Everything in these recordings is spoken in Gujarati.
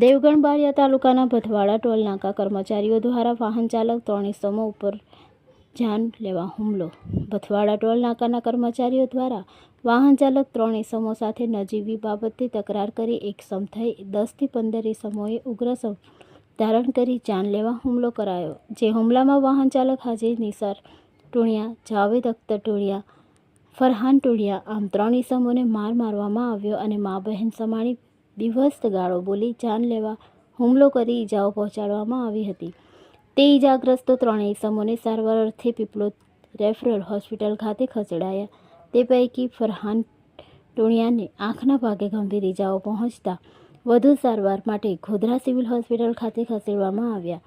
દેવગણ બારિયા તાલુકાના ભથવાડા ટોલ નાકા કર્મચારીઓ દ્વારા વાહન ચાલક ત્રણેસમો ઉપર જાન લેવા હુમલો. ભથવાડા ટોલ નાકાના કર્મચારીઓ દ્વારા વાહન ચાલક ત્રણ એસમો સાથે નજીવી બાબતે તકરાર કરી એક સમ થઈ દસથી પંદર એસમોએ ઉગ્ર સમ ધારણ કરી જાન લેવા હુમલો કરાયો, જે હુમલામાં વાહન ચાલક હાજી નિસાર ટુણિયા, જાવેદ અખ્તર ટુણિયા, ફરહાન ટુણિયા આમ ત્રણ ઇસમોને માર મારવામાં આવ્યો અને મા બહેન સમાણી બીભત્સ ગાળો બોલી જાન લેવા હુમલો કરી ઈજાઓ પહોંચાડવામાં આવી હતી. તે ઈજાગ્રસ્તો ત્રણેય સમોને સારવાર અર્થે પીપલોદ રેફરલ હોસ્પિટલ ખાતે ખસેડાયા. તે પૈકી ફરહાન ટુણિયાને આંખના ભાગે ગંભીર ઈજાઓ પહોંચતા વધુ સારવાર માટે ગોધરા સિવિલ હોસ્પિટલ ખાતે ખસેડવામાં આવ્યા.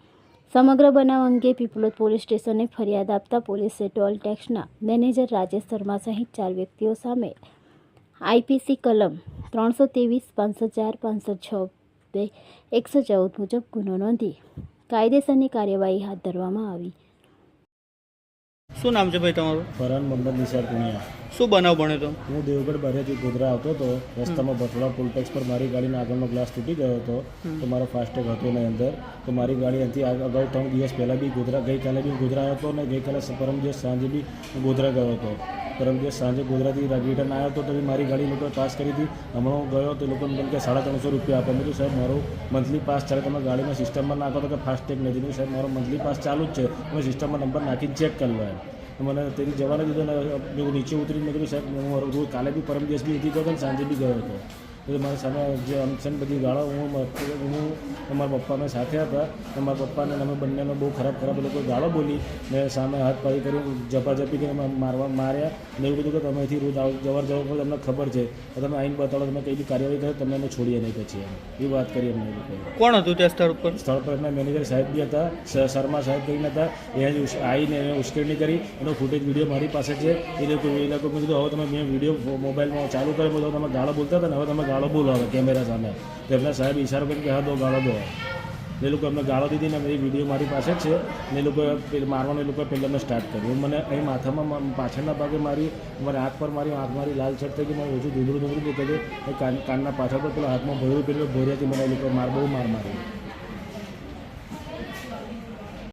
સમગ્ર બનાવ અંગે પીપલોદ પોલીસ સ્ટેશને ફરિયાદ આપતા પોલીસે ટોલ ટેક્સના મેનેજર રાજેશ શર્મા સહિત ચાર વ્યક્તિઓ સામે આઈપીસી કલમ ત્રણસો ત્રેવીસ પાંચસો ચાર પાંચસો છ બે એકસો ચૌદ મુજબ ગુનો નોંધી કાયદેસરની કાર્યવાહી હાથ ધરવામાં આવી. શું નામ છે ભાઈ તમારું? ફરહાન મોહમ્મદ નિસાર પુણ્યા. શું બનાવ બન્યો તો? હું દેવગઢ બારિયાથી ગોધરા આવતો હતો. રસ્તામાં ભટોડા ફૂલટેક્સ પર મારી ગાડીનો આગળનો ગ્લાસ તૂટી ગયો હતો. તો મારો ફાસ્ટેગ હતો એની અંદર. તો મારી ગાડી અહીંથી અગાઉ ત્રણ દિવસ પહેલાં બી ગોધરા ગઈકાલે બી ગોધરા આવ્યો હતો અને ગઈકાલે પરમ દિવસ સાંજે બી ગોધરા ગયો હતો. પરમ દિવસ સાંજે ગોધરાથી રિટર્ન આવ્યો હતો તો મારી ગાડી લોકો પાસ કરી હતી. હમણાં ગયો, તો લોકોને મને કે સાડા ત્રણસો રૂપિયા આપે. મેં સાહેબ, મારો મંથલી પાસ ચાલે. તમે ગાડીમાં સિસ્ટમમાં નાખો તો કે ફાસ્ટેગ નથી. મેં સાહેબ, મારો મંથલી પાસ ચાલુ જ છે. તમે સિસ્ટમમાં નંબર નાખીને ચેક કરી. લો મને તેથી જવાને દીધો ને નીચે ઉતરીને મેં કીધું, સાહેબ, હું રોજ કાલે બી પરમ દિવસ બી હતી ગયો હતો સાંજે બી ગયો હતો. એટલે મારા સામે જે અમસન બધી ગાળો હું હું મારા પપ્પા અમે સાથે હતા. અને મારા પપ્પાને અમે બંનેનો બહુ ખરાબ ખરાબ એ લોકો ગાળો બોલી ને સામે હાથ પાડી કરી ઝપાઝપી કરીને મારવા માર્યા ને એવું કીધું કે તમે અહીંથી રોજ આવ જવાર જવા પર તમને ખબર છે. તો તમે આઈને બતાડો તમે કઈ બી કાર્યવાહી કરો તમને અમે છોડીએ નહીં પછી એમ. એ વાત કરી અમને કોણ હતું ત્યાં સ્થળ પર સ્થળ પર એમના મેનેજર સાહેબ બી હતા. શર્મા સાહેબ કરીને હતા. એ જ આવીને એને ઉશ્કેરણી કરી. એનો ફૂટેજ વીડિયો મારી પાસે છે. એ લોકો એ લોકો મેં કીધું હવે તમે મેં વીડિયો મોબાઈલમાં ચાલુ કર્યો તો તમે ગાળો બોલતા હતા ને હવે તમે ગાળો બોલાવે, કેમેરા સામે. તો એમના સાહેબ ઈશારો કરીને કે, હા, દો ગાળો, દો. એ લોકો એમને ગાળો દીધી ને એ વીડિયો મારી પાસે જ છે ને એ લોકો મારવાનું એ લોકો પહેલાં સ્ટાર્ટ કર્યું. મને અહીં માથામાં પાછળના ભાગે મારી મારી આંખ પર મારી આંખ મારી લાલ છટ થઈ ગઈ મારું ઓછું ધૂંધળું ધૂંધળું દેખાય છે કાન, કાનના પાછળ પર પેલા હાથમાં ભર્યું પેલું ભર્યાથી મને એ લોકો માર, બહુ માર માર્યો.